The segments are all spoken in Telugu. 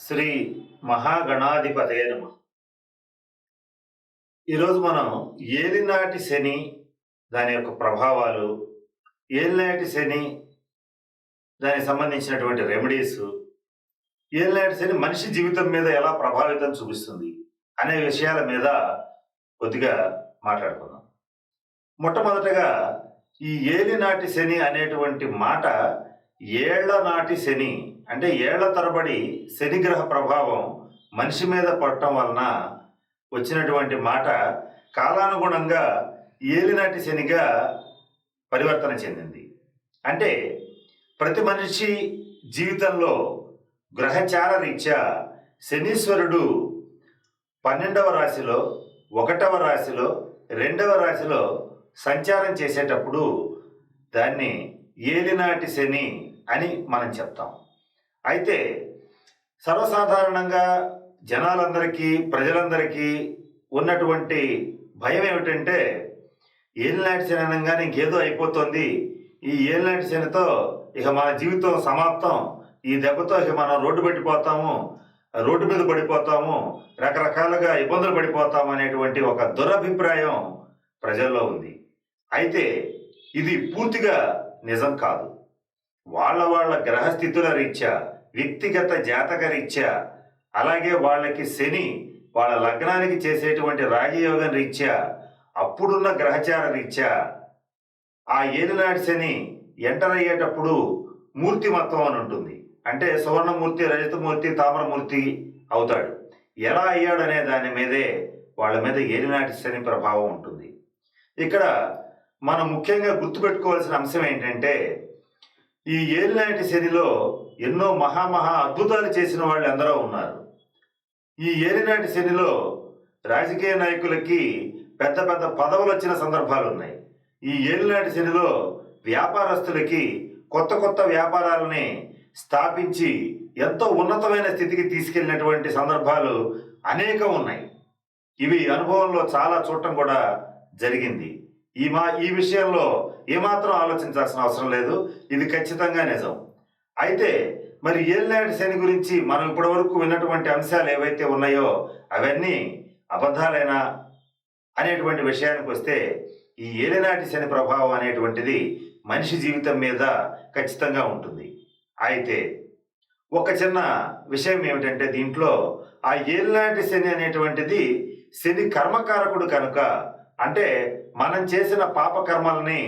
శ్రీ మహాగణాధిపతే నమ. ఈరోజు మనం ఏలినాటి శని దాని యొక్క ప్రభావాలు ఏలినాటి శని దానికి సంబంధించినటువంటి రెమెడీస్ ఏలినాటి శని మనిషి జీవితం మీద ఎలా ప్రభావితం చూపిస్తుంది అనే విషయాల మీద కొద్దిగా మాట్లాడుకుందాం. మొట్టమొదటగా ఈ ఏలినాటి శని అనేటువంటి మాట ఏళ్ళ నాటి శని అంటే ఏళ్ళ తరబడి శనిగ్రహ ప్రభావం మనిషి మీద పడటం వలన వచ్చినటువంటి మాట కాలానుగుణంగా ఏలినాటి శనిగా పరివర్తన చెందింది. అంటే ప్రతి మనిషి జీవితంలో గ్రహచార రీత్యా శనీశ్వరుడు పన్నెండవ రాశిలో ఒకటవ రాశిలో రెండవ రాశిలో సంచారం చేసేటప్పుడు దాన్ని ఏలినాటి శని అని మనం చెప్తాం. అయితే సర్వసాధారణంగా జనాలందరికీ ప్రజలందరికీ ఉన్నటువంటి భయం ఏమిటంటే ఏలినాటి సేన అనగానే ఇంకేదో అయిపోతుంది. ఈ ఏలినాటి శనితో ఇక మన జీవితం సమాప్తం. ఈ దెబ్బతో ఇక మనం రోడ్డు పెట్టిపోతాము రోడ్డు మీద పడిపోతాము రకరకాలుగా ఇబ్బందులు పడిపోతాము అనేటువంటి ఒక దురభిప్రాయం ప్రజల్లో ఉంది. అయితే ఇది పూర్తిగా నిజం కాదు. వాళ్ళ వాళ్ళ గ్రహస్థితుల రీత్యా వ్యక్తిగత జాతక రీత్యా అలాగే వాళ్ళకి శని వాళ్ళ లగ్నానికి చేసేటువంటి రాజయోగం రీత్యా అప్పుడున్న గ్రహచార రీత్యా ఆ ఏలినాటి శని ఎంటర్ అయ్యేటప్పుడు మూర్తిమత్వం అని ఉంటుంది. అంటే సువర్ణమూర్తి రజతమూర్తి తామరమూర్తి అవుతాడు. ఎలా అయ్యాడనే దాని మీదే వాళ్ళ మీద ఏలినాటి శని ప్రభావం ఉంటుంది. ఇక్కడ మనం ముఖ్యంగా గుర్తుపెట్టుకోవాల్సిన అంశం ఏంటంటే ఈ ఏలినాటి శనిలో ఎన్నో మహామహా అద్భుతాలు చేసిన వాళ్ళు ఎందరో ఉన్నారు. ఈ ఏలినాటి శనిలో రాజకీయ నాయకులకి పెద్ద పెద్ద పదవులు వచ్చిన సందర్భాలు ఉన్నాయి. ఈ ఏలినాటి శనిలో వ్యాపారస్తులకి కొత్త కొత్త వ్యాపారాలని స్థాపించి ఎంతో ఉన్నతమైన స్థితికి తీసుకెళ్ళినటువంటి సందర్భాలు అనేకం ఉన్నాయి. ఇవి అనుభవంలో చాలా చూడటం కూడా జరిగింది. ఈ మా ఈ విషయంలో ఏమాత్రం ఆలోచించాల్సిన అవసరం లేదు. ఇది ఖచ్చితంగా నిజం. అయితే మరి ఏళ్ళనాటి శని గురించి మనం ఇప్పటివరకు విన్నటువంటి అంశాలు ఏవైతే ఉన్నాయో అవన్నీ అబద్ధాలైనా అనేటువంటి విషయానికి వస్తే ఈ ఏలినాటి శని ప్రభావం అనేటువంటిది మనిషి జీవితం మీద ఖచ్చితంగా ఉంటుంది. అయితే ఒక చిన్న విషయం ఏమిటంటే దీంట్లో ఆ ఏలినాటి శని అనేటువంటిది శని కర్మకారకుడు కనుక అంటే మనం చేసిన పాపకర్మల్ని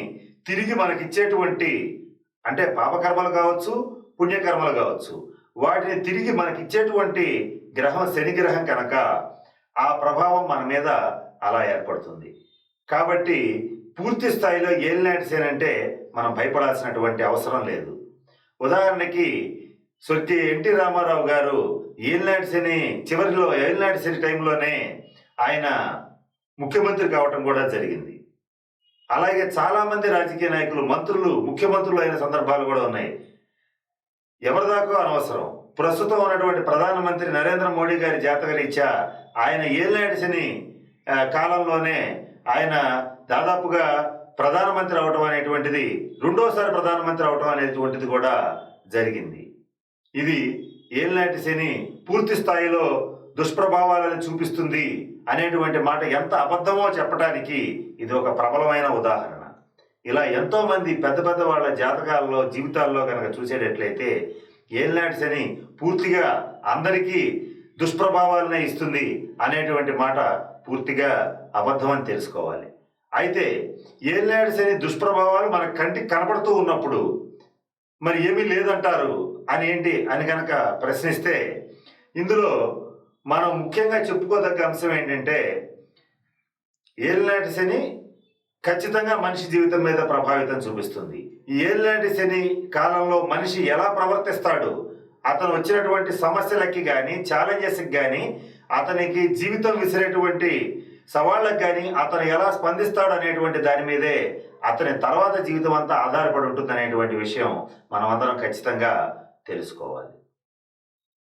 తిరిగి మనకిచ్చేటువంటి అంటే పాపకర్మలు కావచ్చు పుణ్యకర్మలు కావచ్చు వాటిని తిరిగి మనకిచ్చేటువంటి గ్రహం శని గ్రహం కనుక ఆ ప్రభావం మన మీద అలా ఏర్పడుతుంది. కాబట్టి పూర్తి స్థాయిలో ఏలినాటి శని అంటే మనం భయపడాల్సినటువంటి అవసరం లేదు. ఉదాహరణకి స్వర్గీయ ఎన్టీ రామారావు గారు ఏలినాటి శని చివరిలో ఏలినాటి శని టైంలోనే ఆయన ముఖ్యమంత్రి కావటం కూడా జరిగింది. అలాగే చాలామంది రాజకీయ నాయకులు మంత్రులు ముఖ్యమంత్రులు అయిన సందర్భాలు కూడా ఉన్నాయి. ఎవరిదాకో అనవసరం. ప్రస్తుతం ఉన్నటువంటి ప్రధానమంత్రి నరేంద్ర మోడీ గారి జాతకరీత్యా ఆయన ఏలినాటి శని కాలంలోనే ఆయన దాదాపుగా ప్రధానమంత్రి అవటం అనేటువంటిది రెండోసారి ప్రధానమంత్రి అవటం అనేటువంటిది కూడా జరిగింది. ఇది ఏలినాటి శని పూర్తి స్థాయిలో దుష్ప్రభావాలను చూపిస్తుంది అనేటువంటి మాట ఎంత అబద్ధమో చెప్పడానికి ఇది ఒక ప్రబలమైన ఉదాహరణ. ఇలా ఎంతోమంది పెద్ద పెద్ద వాళ్ళ జాతకాల్లో జీవితాల్లో కనుక చూసేటట్లయితే ఏలినాటి శని పూర్తిగా అందరికీ దుష్ప్రభావాలనే ఇస్తుంది అనేటువంటి మాట పూర్తిగా అబద్ధం అని తెలుసుకోవాలి. అయితే ఏలినాటి శని దుష్ప్రభావాలు మన కంటికి కనపడుతూ ఉన్నప్పుడు మరి ఏమీ లేదంటారు అని ఏంటి అని కనుక ప్రశ్నిస్తే ఇందులో మనం ముఖ్యంగా చెప్పుకోదగ్గ అంశం ఏంటంటే ఏలినాటి శని ఖచ్చితంగా మనిషి జీవితం మీద ప్రభావితం చూపిస్తుంది. ఈ ఏలినాటి శని కాలంలో మనిషి ఎలా ప్రవర్తిస్తాడు? అతను వచ్చినటువంటి సమస్యలకి కానీ ఛాలెంజెస్కి కానీ అతనికి జీవితం విసిరేటువంటి సవాళ్ళకి కానీ అతను ఎలా స్పందిస్తాడు అనేటువంటి దాని మీదే అతని తర్వాత జీవితం అంతా ఆధారపడి ఉంటుంది అనేటువంటి విషయం మనం అందరం ఖచ్చితంగా తెలుసుకోవాలి.